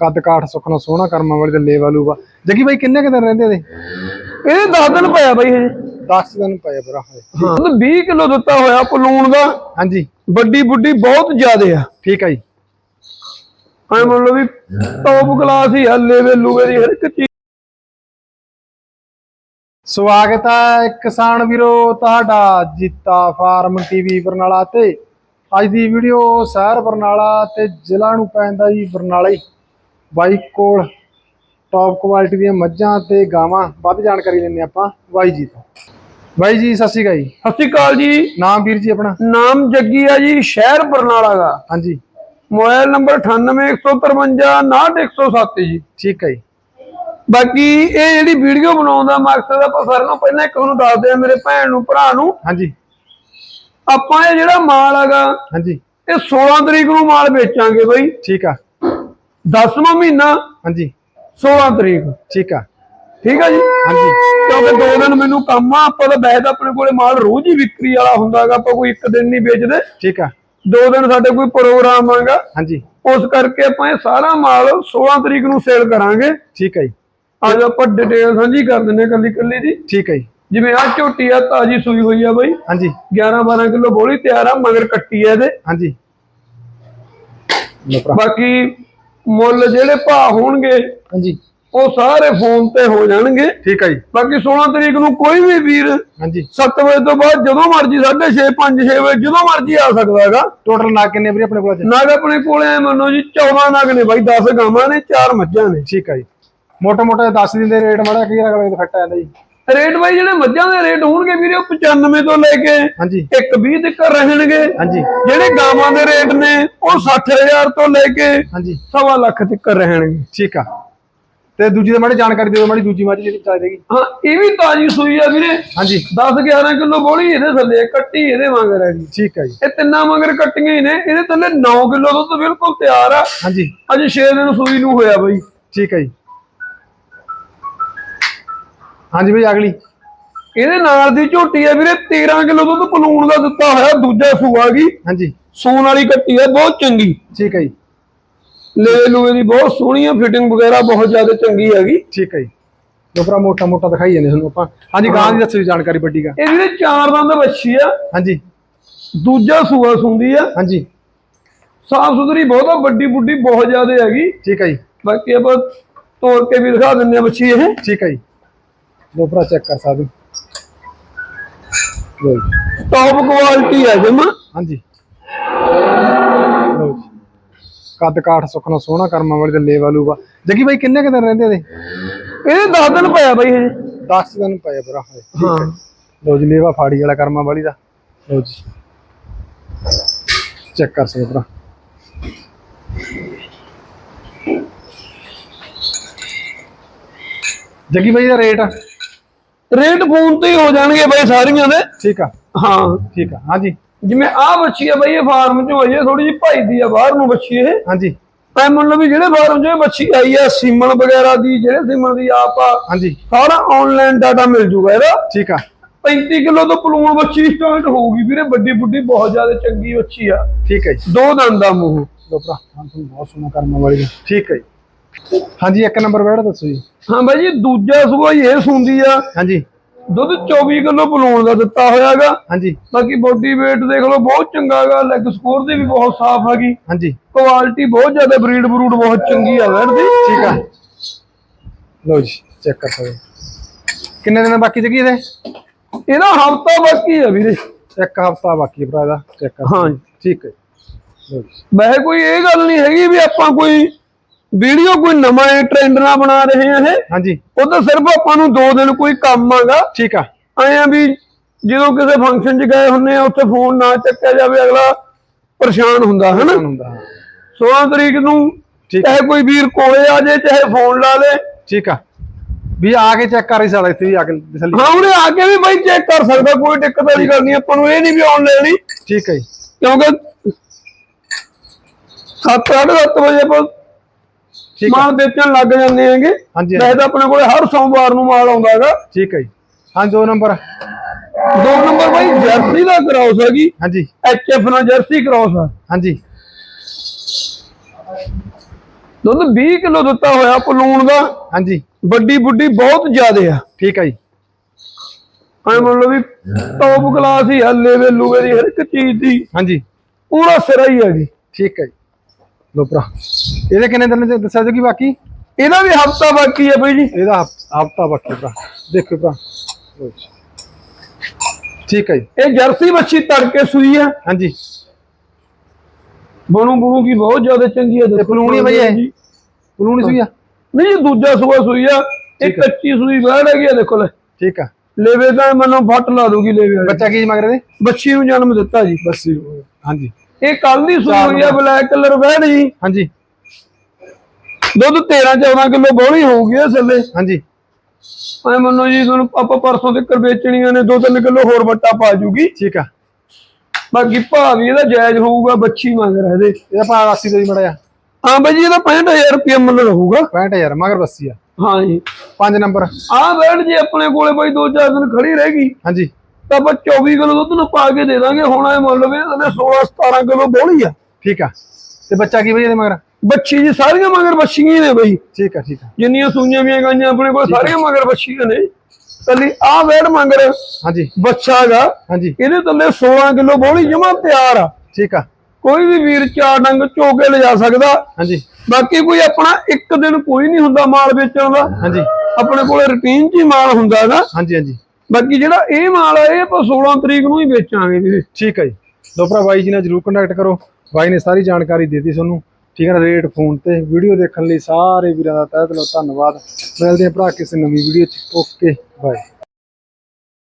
ਕੱਦ ਕਾਠ ਸੁਖਣਾ ਸੋਹਣਾ ਕਰਮਾਂ ਵਾਲੀ ਤੇ ਲੇਵਾ ਲੂਵਾ। ਜੱਗੀ ਬਾਈ ਕਿੰਨੇ ਕੁ ਦਿਨ ਰਹਿੰਦੇ ਇਹਦੇ? ਇਹ 10 ਦਿਨ ਪਿਆ ਬਈ ਹਜੇ। 10 ਦਿਨ ਪਏ ਭਰਾ ਹੋਏ ਹਾਂ। 20 ਕਿਲੋ ਦਿੱਤਾ ਹੋਇਆ ਪਲੂਣ ਦਾ। ਹਾਂਜੀ। ਵੱਡੀ ਬੁੱਢੀ ਬਹੁਤ ਜ਼ਿਆਦੇ ਆ। ਠੀਕ ਹੈ ਜੀ। ਐ ਮੰਨ ਲਓ ਵੀ ਟੌਪ ਕਲਾਸ ਹੀ ਆ ਲੈਵਲ ਲੂਵੇ ਦੀ ਹਰ ਇੱਕ ਚੀਜ਼। ਸਵਾਗਤ ਹੈ ਕਿਸਾਨ ਵੀਰੋ ਤੁਹਾਡਾ ਜੀਤਾ ਫਾਰਮ ਟੀਵੀ ਬਰਨਾਲਾ ਤੇ। ਅੱਜ ਦੀ ਵੀਡੀਓ ਸ਼ਹਿਰ ਬਰਨਾਲਾ ਤੇ ਜ਼ਿਲ੍ਹਾ ਨੂੰ ਪੈਂਦਾ ਜੀ ਬਰਨਾਲਾ ਹੀ। ਬਾਈ ਕੋਲ ਟੌਪ ਕੁਆਲਿਟੀ ਦੀਆਂ ਮੱਝਾਂ ਤੇ ਗਾਵਾਂ ਵੱਧ ਜਾਣਕਾਰੀ ਲੈਣੇ ਆਪਾਂ ਬਾਈ ਜੀ ਤੋਂ। ਬਾਈ ਜੀ ਸਤਿ ਸ਼੍ਰੀ ਅਕਾਲ ਜੀ। ਸਤਿ ਸ਼੍ਰੀ ਅਕਾਲ ਜੀ। ਨਾਮ ਵੀਰ ਜੀ ਆਪਣਾ? ਨਾਮ ਜੱਗੀ ਆ ਜੀ ਸ਼ਹਿਰ ਬਰਨਾਲਾ ਦਾ ਹਾਂਜੀ। ਮੋਬਾਈਲ ਨੰਬਰ 9815599107 ਜੀ। ਠੀਕ ਹੈ ਜੀ। ਬਾਕੀ ਇਹ ਜਿਹੜੀ ਵੀਡੀਓ ਬਣਾਉਣ ਦਾ ਮਕਸਦ ਆਪਾਂ ਸਾਰਿਆਂ ਨੂੰ ਪਹਿਲਾਂ ਇੱਕ ਤੁਹਾਨੂੰ ਦੱਸਦੇ ਆ ਮੇਰੇ ਭੈਣ ਨੂੰ ਭਰਾ ਨੂੰ। ਹਾਂਜੀ। ਆਪਾਂ ਇਹ ਜਿਹੜਾ ਮਾਲ ਹੈਗਾ ਹਾਂਜੀ। ਇਹ 16 ਤਰੀਕ ਨੂੰ ਮਾਲ ਵੇਚਾਂਗੇ ਬਈ। ਠੀਕ ਆ। 10ਵਾਂ ਮਹੀਨਾ ਹਾਂਜੀ। 16 ਤਰੀਕ। ਠੀਕ ਆ। ਠੀਕ ਹੈ ਜੀ? ਹਾਂਜੀ। ਕਿਉਂਕਿ ਦੋ ਦਿਨ ਮੈਨੂੰ ਕੰਮ ਆ ਆਪਾਂ ਤਾਂ ਤਾਂ ਆਪਣੇ ਕੋਲੇ ਮਾਲ ਰੋਜ਼ ਹੀ ਵਿਕਰੀ ਵਾਲਾ ਹੁੰਦਾਗਾ ਆਪਾਂ ਕੋਈ ਇੱਕ ਦਿਨ ਨਹੀਂ ਵੇਚਦੇ। ਠੀਕ ਆ। ਦੋ ਦਿਨ ਸਾਡੇ ਕੋਈ ਪ੍ਰੋਗਰਾਮ ਆਗਾ ਹਾਂਜੀ। ਉਸ ਕਰਕੇ ਆਪਾਂ ਇਹ ਸਾਰਾ ਮਾਲ 16 ਤਰੀਕ ਨੂੰ ਸੇਲ ਕਰਾਂਗੇ। ਠੀਕ ਹੈ ਜੀ। ਅੱਜ ਆਪਾਂ ਡਿਟੇਲ ਸਾਂਝੀ ਕਰ ਦਿੰਨੇ ਕੱਲੀ ਕੱਲੀ ਦੀ ਠੀਕ ਹੈ ਜੀ। ਜਿਵੇਂ ਆ ਝੋਟੀ ਆ ਤਾਜੀ ਸੂਈ ਹੋਈ ਆ ਬਈ। ਹਾਂਜੀ। 11 12 ਕਿਲੋ ਬੋਲੀ ਤਿਆਰ ਆ ਮਗਰ ਕੱਟੀ ਆ ਇਹਦੇ। ਹਾਂਜੀ। ਬਾਕੀ ਮੁੱਲ ਜਿਹੜੇ ਭਾਅ ਹੋਣਗੇ ਹਾਂਜੀ। ਉਹ ਸਾਰੇ ਫੋਨ ਤੇ ਹੋ ਜਾਣਗੇ। ਠੀਕ ਹੈ ਜੀ। ਬਾਕੀ 16 ਤਰੀਕ ਨੂੰ ਕੋਈ ਵੀ ਵੀਰ ਹਾਂਜੀ। 7 ਵਜੇ ਤੋਂ ਬਾਅਦ ਜਦੋਂ ਮਰਜ਼ੀ 6:30 5 6 ਵਜੇ ਜਦੋਂ ਮਰਜ਼ੀ ਆ ਸਕਦਾ ਹੈਗਾ। ਟੋਟਲ ਨਾ ਕਿੰਨੇ ਵੀਰੇ ਆਪਣੇ ਕੋਲ ਨਾਗ ਆਪਣੇ ਕੋਲੇ ਐ ਮੰਨੋ ਜੀ 14 ਨਾਗ ਨੇ ਬਾਈ 10 ਗਾਵਾਂ ਨੇ 4 ਮੱਝਾਂ ਨੇ। ਠੀਕ ਹੈ ਜੀ। ਮੋਟਾ ਮੋਟਾ ਦੱਸ ਦਿੰਦੇ ਰੇਟ ਮਾੜਾ ਕੀ ਅਗਲੇ ਫਿੱਟ ਆ ਜਾਂਦਾ ਜੀ। ਰੇਟ ਬਾਈ ਜਿਹੜੇ ਮੱਝਾਂ ਦੇ ਰੇਟ ਹੋਣਗੇ ਵੀਰੇ ਉਹ 95 ਤੋਂ ਲੈ ਕੇ ਹਾਂਜੀ। 120 ਤੱਕ ਰਹਿਣਗੇ। ਹਾਂਜੀ। ਜਿਹੜੇ ਗਾਵਾਂ ਦੇ ਰੇਟ ਨੇ ਉਹ 60000 ਤੋਂ ਲੈ ਕੇ ਹਾਂਜੀ। ਸਵਾ ਲੱਖ ਤੱਕ ਰਹਿਣਗੇ। ਠੀਕ ਆ। ਤੇ ਦੂਜੀ ਦੇ ਮਾੜੀ ਜਾਣਕਾਰੀ ਦਿਓ ਮਾੜੀ ਦੂਜੀ ਮੱਝ ਜਿਹੜੀ ਚਾਹ ਦੇਗੀ ਹਾਂ ਇਹ ਵੀ ਤਾਜੀ ਸੂਈ ਆ ਵੀਰੇ। ਹਾਂਜੀ। 10 11 ਕਿਲੋ ਬੋਲੀ ਇਹਦੇ ਥੱਲੇ ਕੱਟੀ ਇਹਦੇ ਵਾਂਗਰ ਹੈ ਜੀ ਠੀਕ ਹੈ ਜੀ। ਇਹ ਤਿੰਨਾਂ ਵਾਂਗਰ ਕੱਟੀਆਂ ਹੀ ਨੇ ਇਹਦੇ ਥੱਲੇ 9 ਕਿਲੋ ਦੁੱਧ ਬਿਲਕੁਲ ਤਿਆਰ ਆ। ਹਾਂਜੀ। ਅਜੇ 6 ਦਿਨ ਸੂਈ ਨੂੰ ਹੋਇਆ ਬਈ। ਠੀਕ ਹੈ ਜੀ। ਹਾਂਜੀ ਬਈ ਅਗਲੀ। ਇਹਦੇ ਨਾਲ ਦੀ ਝੋਟੀ ਆ ਵੀਰੇ 13 ਕਿਲੋ ਦੁੱਧ ਪਲੂਣ ਦਾ ਦਿੱਤਾ ਹੋਇਆ ਦੂਜਾ ਸੂਆ ਗਈ। ਹਾਂਜੀ। ਸੂਣ ਵਾਲੀ ਕੱਟੀ ਆ ਬਹੁਤ ਚੰਗੀ। ਠੀਕ ਹੈ ਜੀ। ਲੈ ਲੂਏ ਦੀ ਬਹੁਤ ਸੋਹਣੀ ਆ ਫਿਟਿੰਗ ਵਗੈਰਾ ਬਹੁਤ ਜ਼ਿਆਦਾ ਚੰਗੀ ਹੈਗੀ। ਠੀਕ ਹੈ ਜੀ। ਭਰਾ ਮੋਟਾ ਮੋਟਾ ਦਿਖਾਈ ਜਾਂਦੇ ਤੁਹਾਨੂੰ ਆਪਾਂ। ਹਾਂਜੀ ਗਾਂ ਦੀ ਦੱਸੋ ਜਾਣਕਾਰੀ ਵੱਡੀ ਗਾ। ਇਹ ਵੀਰੇ ਚਾਰ ਦੰਦ ਬੱਛੀ ਆ। ਹਾਂਜੀ। ਦੂਜਾ ਸੂਆ ਸੁੰਦੀ ਆ। ਹਾਂਜੀ। ਸਾਫ਼ ਸੁਥਰੀ ਬਹੁਤ ਆ ਵੱਡੀ ਬੁੱਢੀ ਬਹੁਤ ਜ਼ਿਆਦਾ ਹੈਗੀ। ਠੀਕ ਹੈ ਜੀ। ਬਾਕੀ ਆਪਾਂ ਤੋੜ ਕੇ ਵੀ ਦਿਖਾ ਦਿੰਦੇ ਆ ਬੱਚੀ ਇਹ। ਠੀਕ ਹੈ ਜੀ। ਲੋ ਭਰਾ ਚੈੱਕ ਕਰ ਸਕਦੇ ਹੋ। ਜੀ। ਟੌਪ ਕੁਆਲਿਟੀ ਆ ਜਮਾ। ਹਾਂਜੀ। ਜੀ। ਕੱਦ ਕਾਠ ਸੁਖਣਾ ਸੋਹਣਾ ਕਰਮਾਂ ਵਾਲੀ ਤੇ ਲੇਵਾ ਲੂਵਾ। ਜੱਗੀ ਬਾਈ ਕਿੰਨੇ ਕੁ ਦਿਨ ਰਹਿੰਦੇ ਇਹਦੇ? ਇਹ 10 ਦਿਨ ਪਿਆ ਬਈ ਹਜੇ। 10 ਦਿਨ ਪਏ ਭਰਾ ਹਾਂ। ਲਓ ਜੀ ਲੇਵਾ ਫਾੜੀ ਵਾਲਾ ਕਰਮਾਂ ਵਾਲੀ ਦਾ। ਲਓ ਜੀ। ਚੈੱਕ ਕਰ ਸਕਦੇ ਭਰਾ। ਜੱਗੀ ਬਾਈ ਦਾ ਰੇਟ ਰੇਟ ਫੋਨ ਤੇ ਹੀ ਹੋ ਜਾਣਗੇ ਬਈ ਸਾਰੀਆਂ ਦੇ। ਠੀਕ ਆ। ਹਾਂ। ਠੀਕ ਆ। ਹਾਂਜੀ। ਜਿਵੇਂ ਆ ਬੱਚੀ ਆ ਬਈ ਇਹ ਫਾਰਮ ਚ ਹੋਈ ਹੈ ਥੋੜੀ ਜਿਹੀ ਭਾਈ ਦੀ ਆ ਬਾਹਰ ਨੂੰ ਬੱਚੀ ਇਹ। ਹਾਂਜੀ। ਐ ਮੰਨ ਲਓ ਵੀ ਜਿਹੜੇ ਫਾਰਮ ਚ ਇਹ ਬੱਚੀ ਆਈ ਆ ਸੀਮਨ ਵਗੈਰਾ ਦੀ ਜਿਹੜੇ ਸੀਮਨ ਦੀ ਆਪ ਆ ਹਾਂਜੀ। ਸਾਰਾ ਆਨਲਾਈਨ ਡਾਟਾ ਮਿਲ ਜੂਗਾ ਇਹਦਾ। ਠੀਕ ਆ। 35 ਕਿਲੋ ਤੋਂ ਪਲੂਣ ਬੱਚੀ ਸਟਾਰਟ ਹੋਊਗੀ ਵੀਰੇ ਵੱਡੀ ਬੁੱਢੀ ਬਹੁਤ ਜ਼ਿਆਦਾ ਚੰਗੀ ਬੱਚੀ ਆ। ਠੀਕ ਹੈ ਜੀ। ਦੋ ਦੰਦ ਦਾ ਮੂੰਹ। ਲੋ ਭਰਾ ਹਾਂ ਤੁਹਾਨੂੰ ਬਹੁਤ ਸੋਹਣਾ ਕਰਮਾਂ ਵਾਲੀ। ਠੀਕ ਹੈ ਜੀ। ਹਾਂਜੀ ਇੱਕ ਨੰਬਰ ਬੈਠ ਦੱਸੋ ਜੀ। ਹਾਂ ਬਾਈ ਜੀ ਦੂਜਾ ਸੂਆ ਇਹ ਸੁੰਦੀ ਆ। ਹਾਂਜੀ। ਦੁੱਧ 24 ਕਿਲੋ ਪਲੂਣ ਦਾ ਦਿੱਤਾ ਹੋਇਆਗਾ। ਹਾਂਜੀ। ਬਾਕੀ ਬੋਡੀ weight ਦੇਖ ਲਓ ਬਹੁਤ ਚੰਗਾ ਹੈਗਾ। ਲੈਗ ਸਕੋਰ ਦੀ ਵੀ ਬਹੁਤ ਸਾਫ਼ ਹੈਗੀ। ਹਾਂਜੀ। ਕੁਆਲਿਟੀ ਬਹੁਤ ਜ਼ਿਆਦਾ ਬਰੀਡ ਬਰੂਡ ਬਹੁਤ ਚੰਗੀ ਆ ਵੈੜ ਦੀ। ਠੀਕ ਆ। ਲਓ ਜੀ ਚੈੱਕ ਕਰ ਸਕਦੇ। ਕਿੰਨੇ ਦਿਨ ਬਾਕੀ ਜਗੀ ਇਹਦੇ? ਇਹਦਾ ਹਫਤਾ ਬਾਕੀ ਆ ਵੀਰੇ। ਇੱਕ ਹਫਤਾ ਬਾਕੀ ਭਰਾ ਦਾ ਚੈੱਕ ਕਰ ਹਾਂ। ਠੀਕ ਹੈ ਵੈਸੇ ਕੋਈ ਇਹ ਗੱਲ ਨਹੀਂ ਹੈਗੀ ਵੀ ਆਪਾਂ ਕੋਈ ਵੀਡੀਓ ਕੋਈ ਨਵਾਂ ਟ੍ਰੈਂਡ ਨਾ ਬਣਾ ਰਹੇ ਆ ਇਹ? ਹਾਂਜੀ। ਉਹ ਤਾਂ ਸਿਰਫ ਆਪਾਂ ਨੂੰ ਦੋ ਦਿਨ ਕੋਈ ਕੰਮ ਆਗਾ। ਠੀਕ ਆ। ਆਏ ਆ ਵੀ ਜਦੋਂ ਕਿਸੇ ਫੰਕਸ਼ਨ 'ਚ ਗਏ ਹੁੰਨੇ ਆ ਉੱਥੇ ਫੋਨ ਨਾ ਚੱਕਿਆ ਜਾਵੇ ਅਗਲਾ ਪਰੇਸ਼ਾਨ ਹੁੰਦਾ ਹਨਾ? ਹੁੰਦਾ ਹਾਂ। 16 ਤਰੀਕ ਨੂੰ ਚਾਹੇ ਕੋਈ ਵੀਰ ਕੋਲੇ ਆ ਜਾਏ ਚਾਹੇ ਫੋਨ ਲਾ ਲੇ। ਠੀਕ ਆ। ਵੀ ਆ ਕੇ ਚੈੱਕ ਕਰ ਹੀ ਸਕਦਾ ਇੱਥੇ ਵੀ ਆ ਕੇ ਤਸੱਲੀ ਹਾਂ ਉਹਨੇ ਆ ਕੇ ਵੀ ਬਾਈ ਚੈੱਕ ਕਰ ਸਕਦਾ ਕੋਈ ਦਿੱਕਤ ਵਾਲੀ ਗੱਲ ਨਹੀਂ ਆਪਾਂ ਨੂੰ ਇਹ ਨਹੀਂ ਵੀ ਆਨਲਾਈਨ ਹੀ ਠੀਕ ਹੈ ਜੀ। ਕਿਉਂਕਿ 7:30 ਵਜੇ ਆਪਾਂ ਠੀਕ ਆ। ਮਾਲ ਵੇਚਣ ਲੱਗ ਜਾਂਦੇ ਹੈਗੇ। ਹਾਂਜੀ ਵੈਸੇ ਤਾਂ ਆਪਣੇ ਕੋਲੇ ਹਰ ਸੋਮਵਾਰ ਨੂੰ ਮਾਲ ਆਉਂਦਾ ਹੈਗਾ। ਠੀਕ ਹੈ ਜੀ। ਹਾਂ ਦੋ ਨੰਬਰ। ਦੋ ਨੰਬਰ ਬਾਈ ਜਰਸੀ ਦਾ ਕਰਾਉਸ ਹੈਗੀ ਹਾਂਜੀ। ਐਚਐਫ ਨਾਲ ਜਰਸੀ ਕਰਾਉਸ ਆ। ਹਾਂਜੀ। ਦੁੱਧ 20 ਕਿਲੋ ਦਿੱਤਾ ਹੋਇਆ ਪਲੂਣ ਦਾ। ਹਾਂਜੀ। ਵੱਡੀ ਬੁੱਢੀ ਬਹੁਤ ਜ਼ਿਆਦੇ ਆ। ਠੀਕ ਹੈ ਜੀ। ਐ ਮੰਨ ਲਓ ਵੀ ਟੌਪ ਕਲਾਸ ਹੀ ਹੱਲੇ ਵੇ ਲੂਵੇ ਦੀ ਹਰ ਇੱਕ ਚੀਜ਼ ਦੀ। ਹਾਂਜੀ। ਪੂਰਾ ਸਿਰਾ ਹੀ ਹੈਗੀ ਠੀਕ ਹੈ ਜੀ। ਲੋ ਭਰਾ ਇਹਦੇ ਕਿੰਨੇ ਦਿਨ ਦੱਸਿਆ ਜੀ ਕਿ ਬਾਕੀ? ਇਹਦਾ ਵੀ ਹਫਤਾ ਬਾਕੀ ਹੈ ਬਈ ਜੀ। ਇਹਦਾ ਹਫਤਾ ਬਾਕੀ ਭਰਾ। ਦੇਖੋ ਭਰਾ। ਠੀਕ ਹੈ ਜੀ। ਇਹ ਜਰਸੀ ਬੱਚੀ ਤੜਕੇ ਸੂਈ ਹੈ ਹਾਂਜੀ। ਬਣੂ ਬਣੂ ਕੀ ਬਹੁਤ ਜ਼ਿਆਦਾ ਚੰਗੀ ਹੈ ਤੇ ਪਲੂਣੀ ਬਈ? ਜੀ। ਪਲੂਣੀ ਸੂਈ ਆ? ਨਹੀਂ ਦੂਜਾ ਸੂਆ ਸੂਈ ਆ। ਇਹ ਹੈ। ਕੱਚੀ ਸੂਈ ਬਾਹਰ ਹੈਗੀ ਆ ਦੇਖੋ ਲੈ। ਠੀਕ ਆ। ਲੇਵੇ ਤਾਂ ਮੈਨੂੰ ਫੱਟ ਲਾ ਦੂਗੀ ਲੇਵੇ। ਬੱਚਾ ਕੀ ਮਗਰ ਦੇ ਬੱਚੀ ਨੂੰ ਜਨਮ ਦਿੱਤਾ ਜੀ। ਬਸ ਹਾਂਜੀ। ਇਹ ਕੱਲ ਦੀ ਸੂਈ ਹੋਈ ਆ ਬਲੈਕ ਕਲਰ ਬੈੜ ਜੀ। ਹਾਂਜੀ। ਦੁੱਧ 13 14 ਕਿਲੋ ਬੋਲੀ ਹੋਊਗੀ ਇਹ ਥੱਲੇ। ਹਾਂਜੀ। ਐ ਮੰਨੋ ਜੀ ਤੁਹਾਨੂੰ ਆਪਾਂ ਪਰਸੋਂ ਤੱਕ ਵੇਚਣੀਆਂ ਨੇ 2-3 ਕਿਲੋ ਹੋਰ ਵੱਟਾ ਪਾ ਜੂਗੀ। ਠੀਕ ਆ। ਬਾਕੀ ਭਾਅ ਵੀ ਇਹਦਾ ਜਾਇਜ਼ ਹੋਊਗਾ ਬੱਚੀ ਮੰਗ ਰਿਹਾ ਇਹਦੇ। ਇਹਦਾ ਭਾਅ 80 ਤੋਂ ਹੀ ਮੜਿਆ ਹਾਂ ਬਾਈ ਜੀ ਇਹਦਾ 65000 ਰੁਪਏ ਮੁੱਲ ਰਹੂਗਾ। 65000 ਮਗਰ ਬੱਸੀ ਆ। ਹਾਂ ਜੀ। ਪੰਜ ਨੰਬਰ। ਆਹ ਬੈਠ ਜੇ ਆਪਣੇ ਕੋਲੇ ਬਾਈ 2-4 ਦਿਨ ਖੜੀ ਰਹੇਗੀ ਹਾਂਜੀ। ਤਾਂ ਆਪਾਂ 24 ਕਿਲੋ ਦੁੱਧ ਨੂੰ ਪਾ ਕੇ ਦੇ ਦਾਂਗੇ। ਹੁਣ ਇਹ ਮੁੱਲ ਵੀ ਇਹਦੇ 16-17 ਕਿਲੋ ਬੋਲੀ ਆ। ਠੀਕ ਆ। ਤੇ ਬੱਚਾ ਕੀ ਬਈ ਇਹਦੇ ਮਗਰ? ਬੱਚੀ ਜੀ ਸਾਰੀਆਂ ਮਗਰ ਬੱਚੀਆਂ ਹੀ ਨੇ ਬਾਈ। ਠੀਕ ਆ ਠੀਕ ਆ। ਜਿੰਨੀਆਂ ਸੂਈਆਂ ਵੀਆਂ ਗਾਈਆਂ ਆਪਣੇ ਕੋਲ ਸਾਰੀਆਂ ਮਗਰ ਬੱਚੀਆਂ ਨੇ। ਕੱਲੀ ਆਹ ਵੇੜ ਮਗਰ ਹਾਂਜੀ। ਬੱਚਾ ਹੈਗਾ। ਹਾਂਜੀ। ਇਹਦੇ ਥੱਲੇ 16 ਕਿਲੋ ਬੋਲੀ ਜਮਾ ਤਿਆਰ ਆ। ਠੀਕ ਆ। ਕੋਈ ਵੀ ਵੀਰ ਚਾਰ ਡੰਗ ਝੋਕੇ ਲਿਜਾ ਸਕਦਾ। ਹਾਂਜੀ। ਬਾਕੀ ਕੋਈ ਆਪਣਾ ਇੱਕ ਦਿਨ ਕੋਈ ਨਹੀਂ ਹੁੰਦਾ ਮਾਲ ਵੇਚਣ ਦਾ। ਹਾਂਜੀ। ਆਪਣੇ ਕੋਲੇ ਰੁਟੀਨ 'ਚ ਹੀ ਮਾਲ ਹੁੰਦਾ ਹੈਗਾ। ਹਾਂਜੀ ਹਾਂਜੀ। ਬਾਕੀ ਜਿਹੜਾ ਇਹ ਮਾਲ ਆ, ਇਹ ਆਪਾਂ 16 ਤਰੀਕ ਨੂੰ ਹੀ ਵੇਚਾਂਗੇ ਵੀਰੇ। ਠੀਕ ਹੈ ਜੀ। ਲੋ ਭਰਾ, ਬਾਈ ਜੀ ਨਾਲ ਜਰੂਰ ਕੰਟੈਕਟ ਕਰੋ। ਬਾਈ ਨੇ ਸਾਰੀ ਜਾਣਕਾਰੀ ਦੇ ਦਿੱਤੀ ਤੁਹਾਨੂੰ। ਠੀਕ ਹੈ ਨਾ ਰੇਟ ਫੋਨ ਤੇ ਵੀਡੀਓ ਦੇਖਣ ਲਈ ਸਾਰੇ ਵੀਰਾਂ ਦਾ ਤਹਿ ਦਿਲੋਂ ਧੰਨਵਾਦ। ਮਿਲਦੇ ਹਾਂ ਭਰਾ ਕਿਸੇ ਨਵੀਂ ਵੀਡੀਓ ਚ। Okay bye